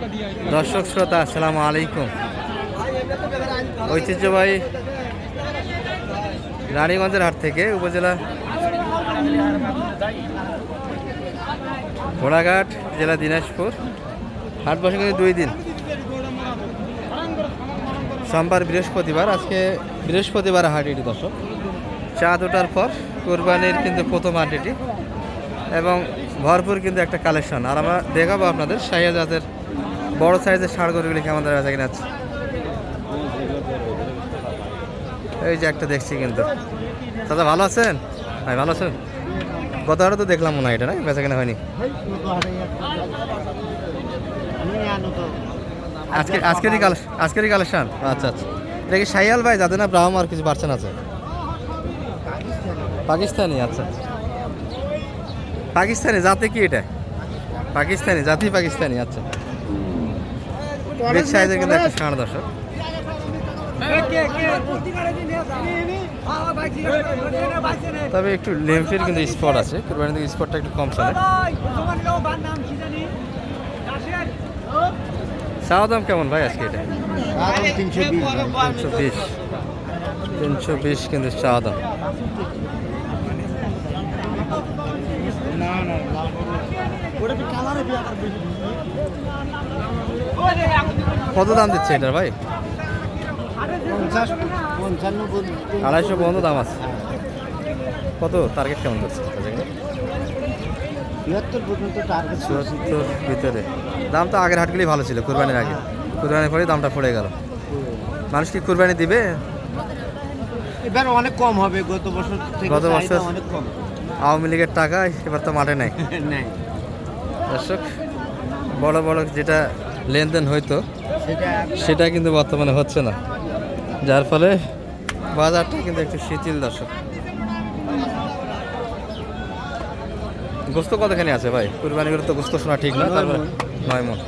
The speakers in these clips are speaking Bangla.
দর্শক শ্রোতা, আসসালামু আলাইকুম। ঐতিহ্যবাহী রানীগঞ্জের হাট থেকে উপজেলা ঘোড়াঘাট, জেলা দিনাজপুর। হাট বসে দুই দিন। সোমবার বৃহস্পতিবার, আজকে বৃহস্পতিবার হাট এটি দর্শক। চাঁদ ওঠার পর কোরবানির কিন্তু প্রথম হাট এটি। এবং ভরপুর কিন্তু একটা কালেকশন। আর আমরা দেখাবো আপনাদের শাহিয়া জাতের বড় সাইজের ষাড় গরুগুলি কেমন দাঁড়া বেচা কিনা আছে? এই যে একটা দেখছি কিন্তু। দাদা ভালো আছেন? ভাই, ভালো আছেন? গত হাটে তো দেখলাম মনে হয় এটা না বেচা কেনা হয়নি। আজকে, আজকেরই কাল, আজকেরই কালেকশন? আচ্ছা আচ্ছা। এটা কি শাহিয়াল ভাই? যাতে না ব্রাহ্ম আর কিছু পারছেন আছে? পাকিস্তানি আচ্ছা। পাকিস্তানি, জাতি কি এটা? পাকিস্তানি, জাতি পাকিস্তানি আচ্ছা। বিগ সাইজের কিন্তু একটা ষাঁড় দর্শক। তবে একটু লেমফির কিন্তু স্পট আছে। কুরবানি থেকে স্পটটা একটু কম চলে। চাওয়া দাম কেমন ভাই আজকে এটা? তিনশো তিনশো বিশ। তিনশো বিশ কিন্তু চাওয়া দাম। না না কত দাম দিচ্ছে এটার ভাই? আড়াইশো পর্যন্ত দাম আছে। কত? টার্গেট কেমন করছে? চুয়াত্তর ভিতরে। দাম তো আগের হাটগুলি ভালো ছিল কুরবানির আগে। কুরবানির পরে দামটা পড়ে গেল। মানুষ কি কুরবানি দিবে? এবার অনেক কম হবে গত বছর গত বছর? অনেক কম। আওয়ামী লীগের টাকা এবার তো মাঠে নাই। নাই। দর্শক বড় বড় যেটা লেনদেন হইতো সেটা কিন্তু বর্তমানে হচ্ছে না। যার ফলে বাজারটা কিন্তু একটু শিথিল দর্শক। গোস্ত কতখানি আছে ভাই? কুরবানি করে তো গোস্ত শোনা ঠিক না নয় তারপরে মণ। নয় মন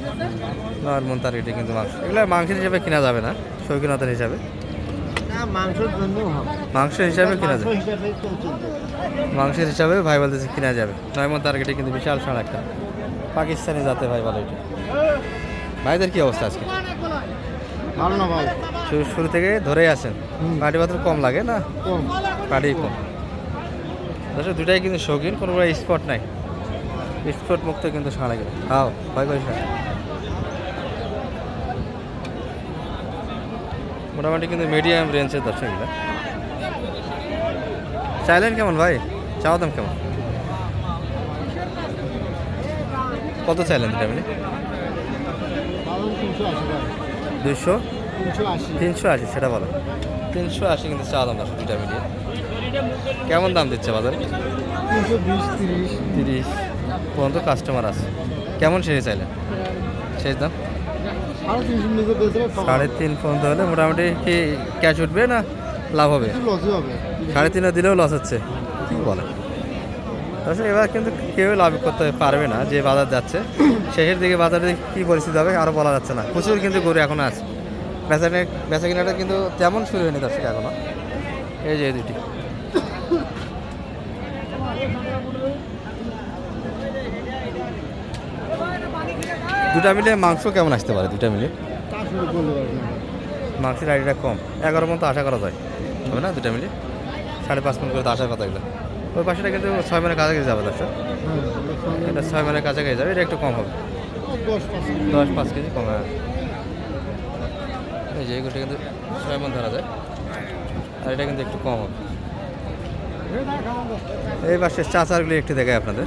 নয় মন তার এটা কিন্তু মাংস। এগুলো মাংসের হিসাবে কেনা যাবে না শৌখিনতার হিসাবে। মাংসের হিসাবে কেনা যাবে। মাংসের হিসাবে ভাই বলতেছে কেনা যাবে। নয় মন টার্গেটে কিন্তু বিশাল সার একটা। পাকিস্তানি জাতে ভাই ভালো এটা। ভাইদের কি অবস্থা আজকে? ভালো না ভাই শুরু শুরু থেকে ধরেই আছেন। পাটি পাত্র কম লাগে না? কম। পাটি কম। দর্শক দুটাই কিন্তু শৌখিন কোনো স্পট নাই। স্পট মুক্ত কিন্তু সারা গেলে হাও ভয় করিস মোটামুটি কিন্তু মিডিয়াম রেঞ্জের দর্শক এগুলো। চাইলেন কেমন ভাই? চাওয়া দাম কেমন? কত চাইলেন দুটা মিলে ভালো তিনশো আশি ভাই দুশো তিনশো আশি। সেটা বলো। তিনশো আশি কিন্তু চাওয়া দাম দর্শক দুটা মিলিয়ে। কেমন দাম দিচ্ছে বাজারে? তিনশো বিশ তিরিশ। তিরিশ পর্যন্ত কাস্টমার আছে। কেমন শেষে চাইলেন? শেষ দাম? সাড়ে তিন পর্যন্ত হলে মোটামুটি কি ক্যাশ উঠবে না লাভ হবে? সাড়ে তিনে দিলেও লস হচ্ছে। কি বলে আসলে এবার কিন্তু কেউ লাভ করতে পারবে না, যে বাজার যাচ্ছে। শেষের দিকে বাজারে কী পরিস্থিতি হবে আরও বলা যাচ্ছে না। প্রচুর কিন্তু গরু এখনও আছে। বেচা বেচা কিনাটা কিন্তু তেমন শুরু হয়নি দর্শক এখনও। এই যে দুটি দুটা মিলে মাংস কেমন আসতে পারে? দুটা মিলে? মাংসের আইডিটা কম। এগারো মন তো আশা করা যায়। হবে না দুটা মিলে? সাড়ে পাঁচ মিনিট করে তো আসার কথা এগুলো ওই পাশেটা কিন্তু ছয় মানের কাছাকাছি যাবে হ্যাঁ এটা ছয় মানের কাছাকাছি যাবে, এটা একটু কম হবে। দশ পাঁচ কেজি কম হবে। এই যে এগুলো কিন্তু ছয় মন ধরা যায়। আর এটা কিন্তু একটু কম হবে। এই পাশের চাচারগুলি একটু দেখায় আপনাদের।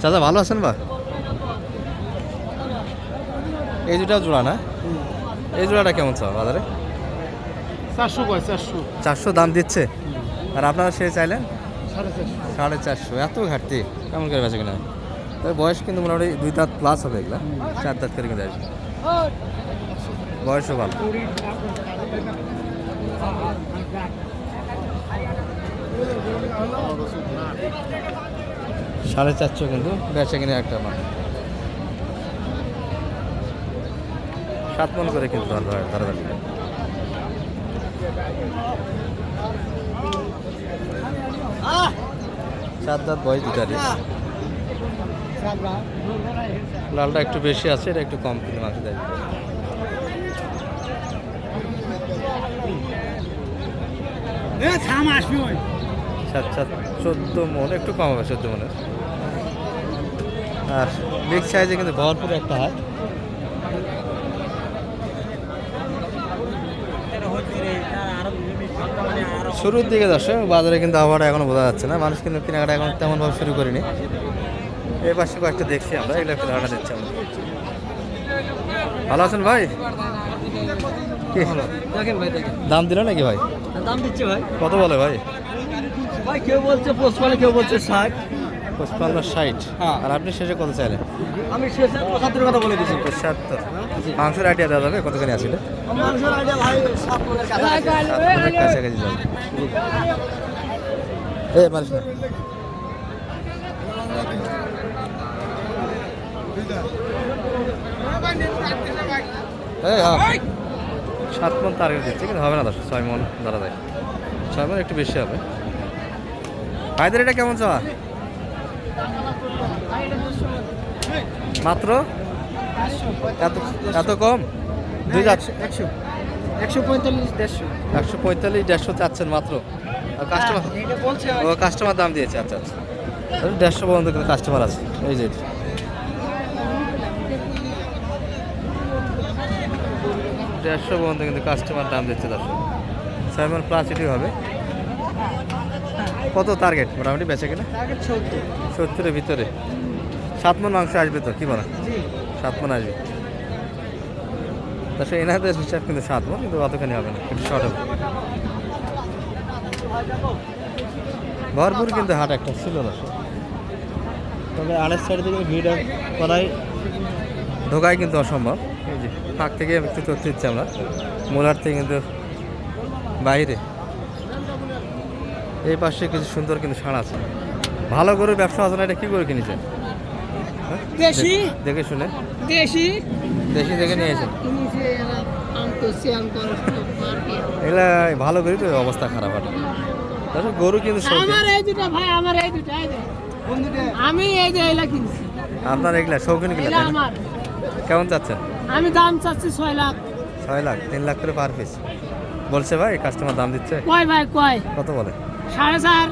চাচা, ভালো আছেন বা? এই দুটাও জোড়া না? এই জোড়াটা কেমন চাও, বাজারে? চারশো কয় চারশো। চারশো দাম দিচ্ছে? আর আপনারা সে চাইলেন? সাড়ে চারশো। এত ঘাটতি? কেমন করে বেঁচে কিনা? তবে বয়স কিন্তু মোটামুটি দুই দাঁত প্লাস হবে এগুলা। চার দাঁত করে কিন্তু আসবে। বয়সও ভালো। সাড়ে চারশো কিন্তু বেচে কিনে একটা মান সাত মন করে কিন্তু হয় দাঁত বয়স দুটারই লালটা একটু বেশি আছে এটা একটু কম কিন্তু মাংস দেয় সাত সাত চোদ্দ মন একটু কম হবে চোদ্দ মনের। আর বিগ সাইজে কিন্তু ভরপুর একটা হাট। শুরুর দিকে দর্শক বাজারে কিন্তু আবহাওয়াটা এখনও বোঝা যাচ্ছে না। মানুষ কিন্তু কেনাকাটা এখন তেমনভাবে শুরু করিনি। এই পাশে কয়েকটা দেখছি আমরা এগুলো একটু ধারণা দিচ্ছি আমরা। ভালো আছেন ভাই? দাম দিল নাকি ভাই? দাম দিচ্ছে ভাই। কত বলে ভাই? ভাই কেউ বলছে পোস্ট কেউ বলছে ষাট। পঁচপান্ন ষাট। হ্যাঁ। আর আপনি শেষে কত চাইলেন? আমি শেষে পঁচাত্তর কথা বলে দিচ্ছি পঁচাত্তর। মাংসের আইডিয়া দেওয়া যাবে? কতখানি আসলে মানুষের আইডিয়া ভাই কাছাকাছি। সাত যাবে। এ মারিস হ্যাঁ। সাত মন টার্গেট দিচ্ছে কিন্তু হবে না দশ ছয় মন ধরা যায়। ছয় মন একটু বেশি হবে। ভাইদের এটা কেমন চাওয়া? মাত্র? এত এত কম? দুই যাচ্ছে একশো একশো পঁয়তাল্লিশ দেড়শো। একশো পঁয়তাল্লিশ দেড়শো চাচ্ছেন মাত্র। আর কাস্টমার ও কাস্টমার দাম দিয়েছে আচ্ছা আচ্ছা। দেড়শো পর্যন্ত কিন্তু কাস্টমার আছে এই যে দেড়শো পর্যন্ত কিন্তু কাস্টমার দাম দিচ্ছে দর্শক। সেভেন প্লাস এটি হবে। কত টার্গেট মোটামুটি বেচে কিনা? চোদ্দ সত্তরের ভিতরে। সাত মন মাংস আসবে তো? কি বলা? সাত মন আসবে। তা সে এনাদের হিসাব কিন্তু সাত মন কিন্তু অতখানি হবে না একটু শর্ট হবে। ভরপুর কিন্তু হাট একটা ছিল না। তবে আড়াই সাইড থেকে ভিড় করাই। ঢোকাই কিন্তু অসম্ভব। এই যে ফাঁক থেকে একটু তথ্য দিচ্ছি আমরা। মোলার থেকে কিন্তু বাইরে। এই পাশে কিছু সুন্দর কিন্তু ষাঁড় আছে। ভালো করে ব্যবসা আছে না এটা কী করে কিনেছেন? হ্যাঁ? দেশি? দেখে শুনে। দেশি? দেশি দেখে নিয়েছেন? এগুলা ভালো করে তো অবস্থা খারাপ হয় তাহলে গরু কিন্তু। আমার এই দুটা ভাই আমার এই দুটা এই যে। আমি এই যে এলা কিনছি। আপনার এগুলা শৌখিন কিনা এলা আমার। কেমন চাচ্ছেন আমি দাম চাচ্ছি ছয় লাখ। ছয় লাখ তিন লাখ করে পার পিস। বলছে ভাই কাস্টমার দাম দিচ্ছে? কয় ভাই কয়? কত বলে? সাড়ে চার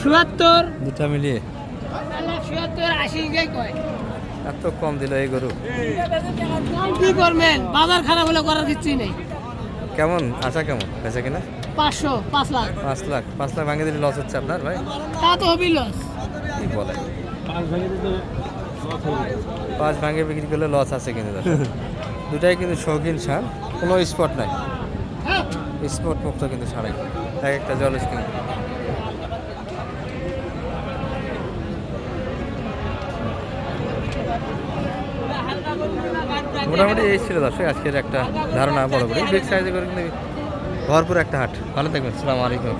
চুয়াত্তর। দুটা মিলিয়ে। চুয়াত্তর আশি কয়। এত কম দিল এই গরু। কি করবেন? বাজার খারাপ হলে করার কিছুই নেই। কেমন? আশা কেমন? বেচে কিনা? পাঁচশো পাঁচ লাখ। পাঁচ লাখ। পাঁচ লাখ ভাঙে দিলে লস হচ্ছে আপনার ভাই? তা তো হবি লস কি বলে? পাঁচ ভাঙে বিক্রি করলে লস আছে কিন্তু। দুটাই কিন্তু শৌখিন সার। কোনো স্পট নাই। স্পট মুক্ত কিন্তু সারাই। এক একটা জল কিন্তু মোটামুটি এই ছিল দর্শক, আজকের একটা ধারণা বড় করে বিগ সাইজে করে কিন্তু ভরপুর একটা হাট। ভালো থাকবেন সালাম আলাইকুম।